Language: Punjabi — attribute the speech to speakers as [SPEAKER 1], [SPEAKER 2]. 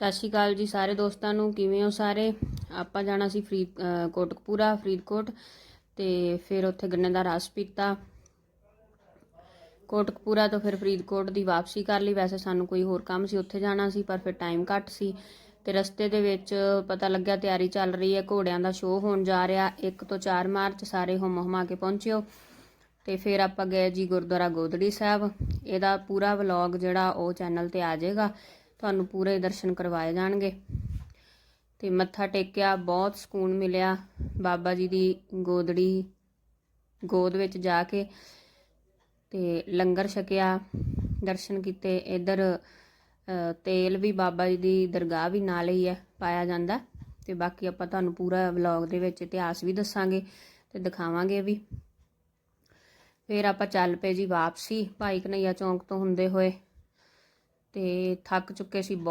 [SPEAKER 1] ਸਤਿ ਸ਼੍ਰੀ ਅਕਾਲ ਜੀ ਸਾਰੇ ਦੋਸਤਾਂ ਨੂੰ, ਕਿਵੇਂ ਹੋ ਸਾਰੇ? ਆਪਾਂ ਜਾਣਾ ਸੀ ਫਰੀਦ ਅਹ, ਕੋਟਕਪੂਰਾ, ਫਰੀਦਕੋਟ ਤੇ ਫਿਰ ਉੱਥੇ ਗੰਨੇ ਦਾ ਰਸ ਪੀਤਾ। ਕੋਟਕਪੂਰਾ ਤੋਂ ਫਿਰ ਫਰੀਦਕੋਟ ਦੀ ਵਾਪਸੀ ਕਰ ਲਈ। ਵੈਸੇ ਸਾਨੂੰ ਕੋਈ ਹੋਰ ਕੰਮ ਸੀ, ਉੱਥੇ ਜਾਣਾ ਸੀ, ਪਰ ਫਿਰ ਟਾਈਮ ਘੱਟ ਸੀ ਤੇ ਰਸਤੇ ਦੇ ਵਿੱਚ ਪਤਾ ਲੱਗਿਆ ਤਿਆਰੀ ਚੱਲ ਰਹੀ ਹੈ। ਘੋੜਿਆਂ ਦਾ ਸ਼ੋਅ ਹੋਣ ਜਾ ਰਿਹਾ 1 ਤੋਂ 4 ਮਾਰਚ ਸਾਰੇ ਹੁਮ ਹੁਮਾ ਕੇ ਪਹੁੰਚਿਓ। ਤੇ ਫਿਰ ਆਪਾਂ ਗਏ ਜੀ ਗੁਰਦੁਆਰਾ ਗੋਦੜੀ ਸਾਹਿਬ। ਇਹਦਾ ਪੂਰਾ ਵਲੌਗ ਜਿਹੜਾ ਉਹ ਚੈਨਲ ਤੇ ਆ ਜਾਏਗਾ। ਤੁਹਾਨੂੰ ਪੂਰੇ ਦਰਸ਼ਨ ਕਰਵਾਏ ਜਾਣਗੇ। ਤੇ ਮੱਥਾ ਟੇਕਿਆ, ਬਹੁਤ ਸਕੂਨ ਮਿਲਿਆ। ਬਾਬਾ ਜੀ ਦੀ ਗੋਦੜੀ, ਗੋਦ ਵਿੱਚ ਜਾ ਕੇ ਤੇ ਲੰਗਰ ਛਕਿਆ, ਦਰਸ਼ਨ ਕੀਤੇ। ਇਧਰ ਤੇਲ ਵੀ ਬਾਬਾ ਜੀ ਦੀ ਦਰਗਾਹ ਵੀ ਨਾਲ ਹੀ ਹੈ, ਪਾਇਆ ਜਾਂਦਾ। ਤੇ ਬਾਕੀ ਆਪਾਂ ਤੁਹਾਨੂੰ ਪੂਰਾ ਵਲੌਗ ਦੇ ਵਿੱਚ ਇਤਿਹਾਸ ਵੀ ਦੱਸਾਂਗੇ ਤੇ ਦਿਖਾਵਾਂਗੇ ਵੀ। ਫਿਰ ਆਪਾਂ ਚੱਲ ਪਏ ਜੀ ਵਾਪਸੀ। ਭਾਈ ਕਨਈਆ ਚੌਂਕ ਤੋਂ ਹੁੰਦੇ ਹੋਏ। ਅਤੇ ਥੱਕ ਚੁੱਕੇ ਸੀ ਬਹੁਤ।